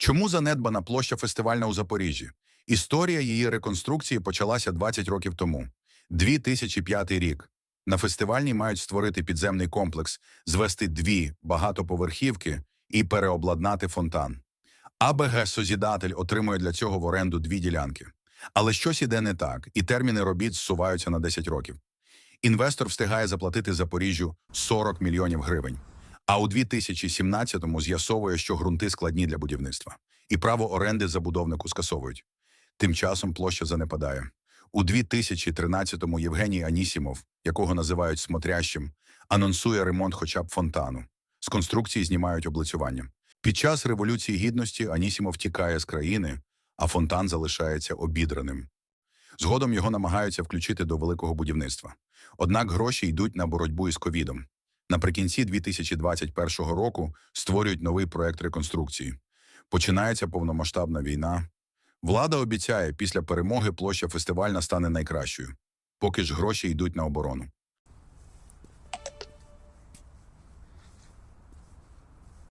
Чому занедбана площа фестивальна у Запоріжжі? Історія її реконструкції почалася 20 років тому. 2005 рік. На фестивальній мають створити підземний комплекс, звести дві багатоповерхівки і переобладнати фонтан. АБГ «Созідатель» отримує для цього в оренду дві ділянки. Але щось іде не так, і терміни робіт зсуваються на 10 років. Інвестор встигає заплатити Запоріжжю 40 мільйонів гривень. А у 2017-му з'ясовує, що ґрунти складні для будівництва, і право оренди забудовнику скасовують. Тим часом площа занепадає. У 2013-му Євгеній Анісімов, якого називають смотрящим, анонсує ремонт хоча б фонтану. З конструкції знімають облицювання. Під час Революції Гідності Анісімов тікає з країни, а фонтан залишається обідраним. Згодом його намагаються включити до великого будівництва. Однак гроші йдуть на боротьбу із ковідом. Наприкінці 2021 року створюють новий проект реконструкції. Починається повномасштабна війна. Влада обіцяє, після перемоги площа фестивальна стане найкращою. Поки ж гроші йдуть на оборону.